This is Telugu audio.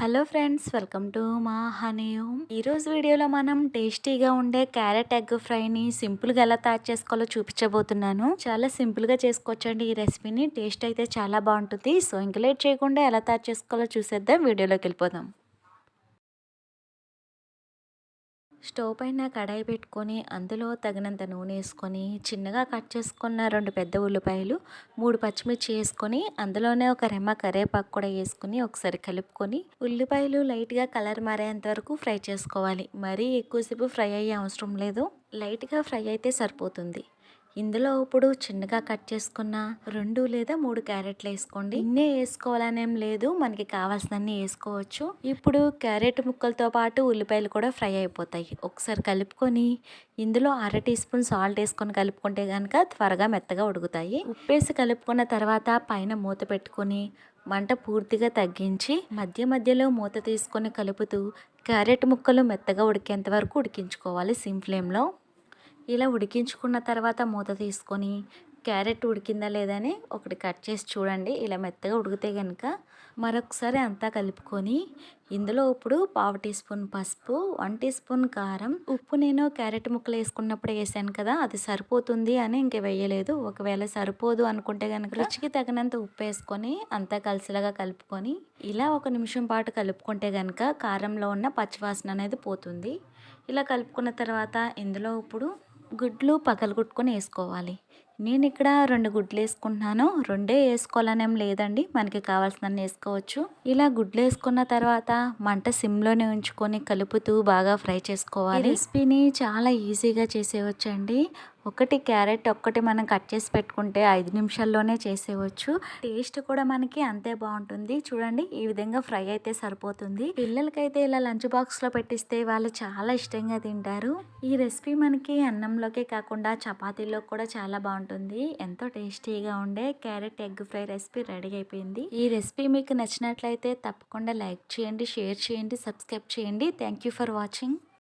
హలో ఫ్రెండ్స్ వెల్కమ్ టు మా హనీ హోమ్ ఈరోజు వీడియోలో మనం టేస్టీగా ఉండే క్యారెట్ ఎగ్ ఫ్రైని సింపుల్గా ఎలా తయారు చేసుకోవాలో చూపించబోతున్నాను. చాలా సింపుల్గా చేసుకోవచ్చండి ఈ రెసిపీని. టేస్ట్ అయితే చాలా బాగుంటుంది. సో ఇంక లేట్ చేయకుండా ఎలా తయారు చేసుకోవాలో చూసేద్దాం. వీడియోలోకి వెళ్ళిపోదాం. స్టవ్ పైన కడాయి పెట్టుకొని అందులో తగినంత నూనె వేసుకొని చిన్నగా కట్ చేసుకున్న రెండు పెద్ద ఉల్లిపాయలు మూడు పచ్చిమిర్చి వేసుకొని అందులోనే ఒక రెమ్మ కరేపాకు కూడా వేసుకొని ఒకసారి కలుపుకొని ఉల్లిపాయలు లైట్గా కలర్ మారేంత వరకు ఫ్రై చేసుకోవాలి. మరీ ఎక్కువసేపు ఫ్రై అయ్యే అవసరం లేదు. లైట్గా ఫ్రై అయితే సరిపోతుంది. ఇందులో ఇప్పుడు చిన్నగా కట్ చేసుకున్న రెండు లేదా మూడు క్యారెట్లు వేసుకోండి. ఇన్నే వేసుకోవాలనేం లేదు మనకి కావాల్సినన్ని వేసుకోవచ్చు. ఇప్పుడు క్యారెట్ ముక్కలతో పాటు ఉల్లిపాయలు కూడా ఫ్రై అయిపోతాయి. ఒకసారి కలుపుకొని ఇందులో అర టీ స్పూన్ సాల్ట్ వేసుకొని కలుపుకుంటే కనుక త్వరగా మెత్తగా ఉడుకుతాయి. ఉప్పేసి కలుపుకున్న తర్వాత పైన మూత పెట్టుకొని మంట పూర్తిగా తగ్గించి మధ్య మధ్యలో మూత తీసుకొని కలుపుతూ క్యారెట్ ముక్కలు మెత్తగా ఉడికేంత వరకు ఉడికించుకోవాలి సిమ్ ఫ్లేమ్లో. ఇలా ఉడికించుకున్న తర్వాత మూత తీసుకొని క్యారెట్ ఉడికిందా లేదని ఒకటి కట్ చేసి చూడండి. ఇలా మెత్తగా ఉడికితే కనుక మరొకసారి అంతా కలుపుకొని ఇందులో ఇప్పుడు పావు టీ స్పూన్ పసుపు వన్ టీ స్పూన్ కారం. ఉప్పు నేను క్యారెట్ ముక్కలు వేసుకున్నప్పుడు వేసాను కదా అది సరిపోతుంది అని ఇంక వేయలేదు. ఒకవేళ సరిపోదు అనుకుంటే కనుక రుచికి తగినంత ఉప్పు వేసుకొని అంతా కలిసిలాగా కలుపుకొని ఇలా ఒక నిమిషం పాటు కలుపుకుంటే కనుక కారంలో ఉన్న పచ్చివాసన అనేది పోతుంది. ఇలా కలుపుకున్న తర్వాత ఇందులో ఇప్పుడు గుడ్లు పగలగొట్టుకొని వేసుకోవాలి. నేను ఇక్కడ రెండు గుడ్లు వేసుకుంటున్నాను. రెండే వేసుకోవాలనేం లేదండి. మనకి కావాల్సినన్ని వేసుకోవచ్చు. ఇలా గుడ్లు వేసుకున్న తర్వాత మంట సిమ్లోనే ఉంచుకొని కలుపుతూ బాగా ఫ్రై చేసుకోవాలి. రెసిపీని చాలా ఈజీగా చేసేవచ్చండి ఒకటి క్యారెట్ ఒక్కటి మనం కట్ చేసి పెట్టుకుంటే ఐదు నిమిషాల్లోనే చేసేవచ్చు టేస్ట్ కూడా మనకి అంతే బాగుంటుంది. చూడండి ఈ విధంగా ఫ్రై అయితే సరిపోతుంది. పిల్లలకైతే ఇలా లంచ్ బాక్స్లో పెట్టిస్తే వాళ్ళు చాలా ఇష్టంగా తింటారు. ఈ రెసిపీ మనకి అన్నంలోకే కాకుండా చపాతీలో కూడా చాలా బాగుంటుంది. ఎంతో టేస్టీగా ఉండే carrot egg fry recipe ready అయిపోయింది. ఈ రెసిపీ మీకు నచ్చినట్లయితే తప్పకుండా లైక్ చేయండి షేర్ చేయండి సబ్స్క్రైబ్ చేయండి. Thank for watching.